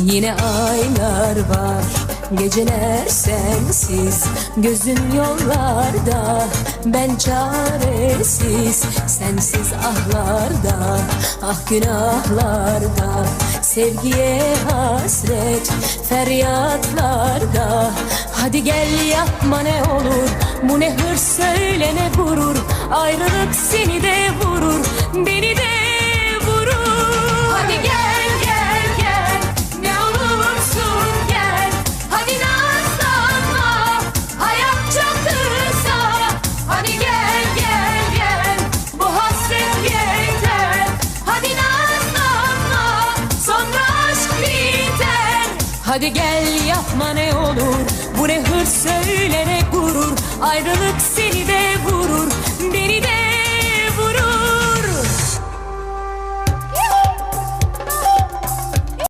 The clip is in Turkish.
Yine aylar var Geceler sensiz. Gözüm yollarda Ben çaresiz. Sensiz ahlarda Ah günahlarda. Sevgiye hasret Feryatlarda. Hadi gel yapma ne olur Bu ne hırs söyle ne gurur. Ayrılık seni de Hadi gel yapma ne olur. Bu ne hırs söyle ne gurur. Ayrılık